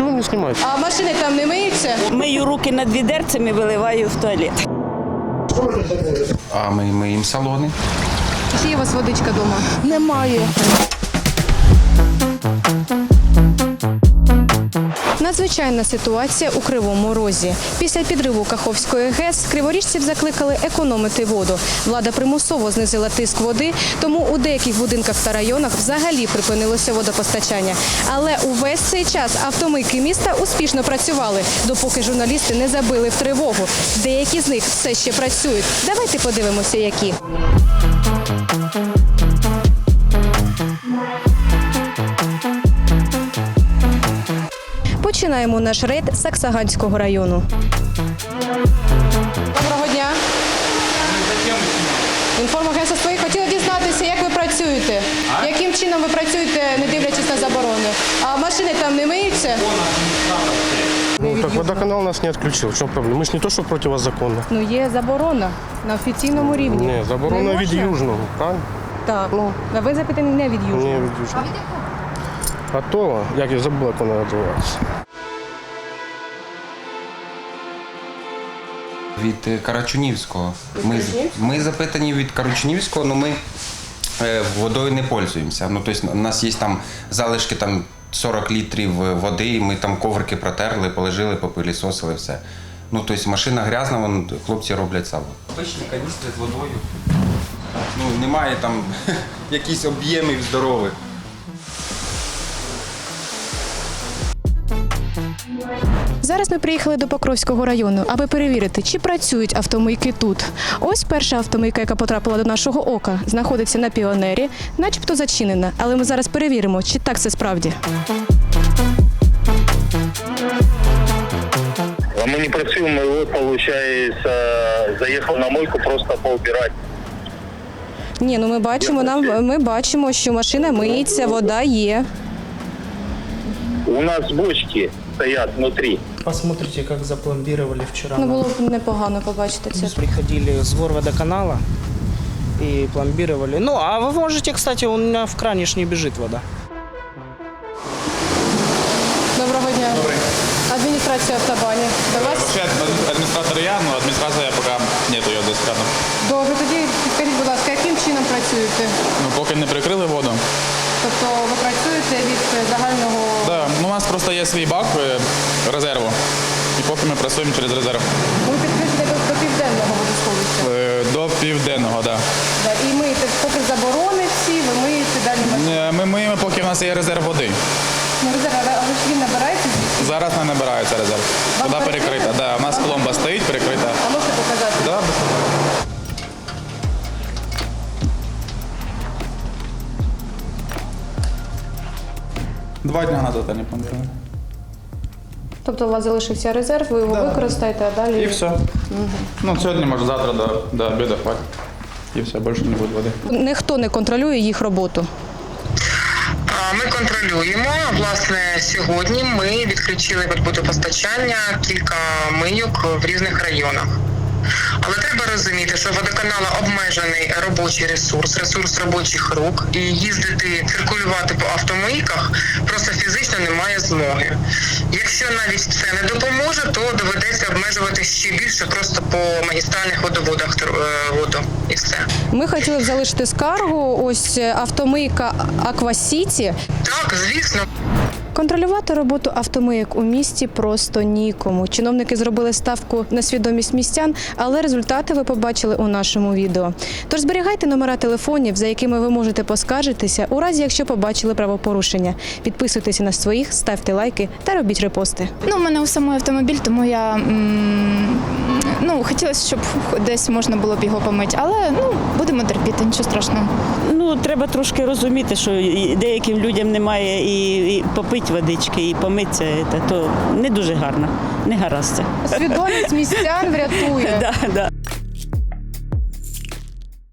Чего вы не снимаете? А машини там не миються? Мию руки над відерцями, виливаю в туалет. А ми миємо салони. Чи є у вас водичка вдома? Немає. Надзвичайна ситуація у Кривому Розі. Після підриву Каховської ГЕС криворіжців закликали економити воду. Влада примусово знизила тиск води, тому у деяких будинках та районах взагалі припинилося водопостачання. Але увесь цей час автомийки міста успішно працювали, допоки журналісти не забили в тривогу. Деякі з них все ще працюють. Давайте подивимося, які. Починаємо наш рейд з Саксаганського району. Доброго дня. Інформагентство свої хотіла дізнатися, як ви працюєте. Яким чином ви працюєте, не дивлячись на заборони? А машини там не миються? Ну, так водоканал нас не отключил. В чем проблема? Мы же не то, что противозаконно. Ну є заборона на офіційному рівні. Не, заборона Не від можна? Южного, правильно? Так. А ви запитані не від южного. Не від Южного. А то, як я забув, як вона називається. Від е, Карачунівського. Ми, ми запитані від Карачунівського, але ми е, водою не пользуємося. Ну, тобто, у нас є там залишки там 40 літрів е, води, і ми там коврики протерли, положили, попилісосили все. Ну, тобто машина грязна, вон, хлопці роблять сало. Обичні каністри з водою. Ну, немає там якісь об'ємів здорових. Зараз ми приїхали до Покровського району, аби перевірити, чи працюють автомийки тут. Ось перша автомийка, яка потрапила до нашого ока, знаходиться на піонері, начебто зачинена. Але ми зараз перевіримо, чи так це справді. А мы не працюємо, вот, получается, заехал на мойку просто поубирать. Ні, ну ми бачимо, нам ми бачимо, що машина миється, вода є. У нас бочки стоят внутри. Посмотрите, как запломбировали вчера. Ну нам. було б непогано побачити це. Приходили с горводоканала и пломбировали. Ну, а вы можете, кстати, у меня в кране ж не бежит вода. Доброго дня. Адміністрація автобані. До вас Вообще адми- администратор я, но администрация пока нет ее десь рядом. добре. Тоді підкажіть, будь ласка, яким чином працюєте? Ну, поки не прикрили воду. Тобто ви працюєте від е, загального Да, ну, у нас просто є свій бак е, резерву. І поки ми працюємо через резерв. ви підключите до, південного водосховища. Е, До південного, так. Да, і миєте, поки заборони всі, ви миєте далі. Да. Ми миємо, поки в нас є резерв води. Ну, резерв, але ж він набирається. Зараз не набирається резерв. Вода перекрита? Два дня назад вони планували. Тобто у вас залишився резерв, ви його використаєте, а далі. І все. Ну, сьогодні, може, завтра до, до обіду хватить. І все, більше не буде води. Ніхто не контролює їх роботу. А, Ми контролюємо. Власне, сьогодні ми відключили від водопостачання кілька мийок в різних районах. Але треба розуміти, що водоканала обмежений робочий ресурс, ресурс робочих рук, і їздити, циркулювати по автомийках просто фізично немає змоги. Якщо навіть це не допоможе, то доведеться обмежувати ще більше просто по магістральних водоводах е, воду і все. Ми хотіли б залишити скаргу. Ось е, автомийка Аквасіті. Так, звісно. Контролювати роботу автомийок у місті просто нікому. Чиновники зробили ставку на свідомість містян, але результати ви побачили у нашому відео. Тож зберігайте номера телефонів, за якими ви можете поскаржитися, у разі якщо побачили правопорушення. Підписуйтеся на своїх, ставте лайки та робіть репости. Ну, у мене у самий автомобіль, тому я м, ну, хотілося, щоб десь можна було б його помити. Але ну, будемо терпіти, нічого страшного. Ну, треба трошки розуміти, що деяким людям немає і, і попити водички, і помитися, то не дуже гарно, не гаразд це. Свідомість містян врятує. Да, да.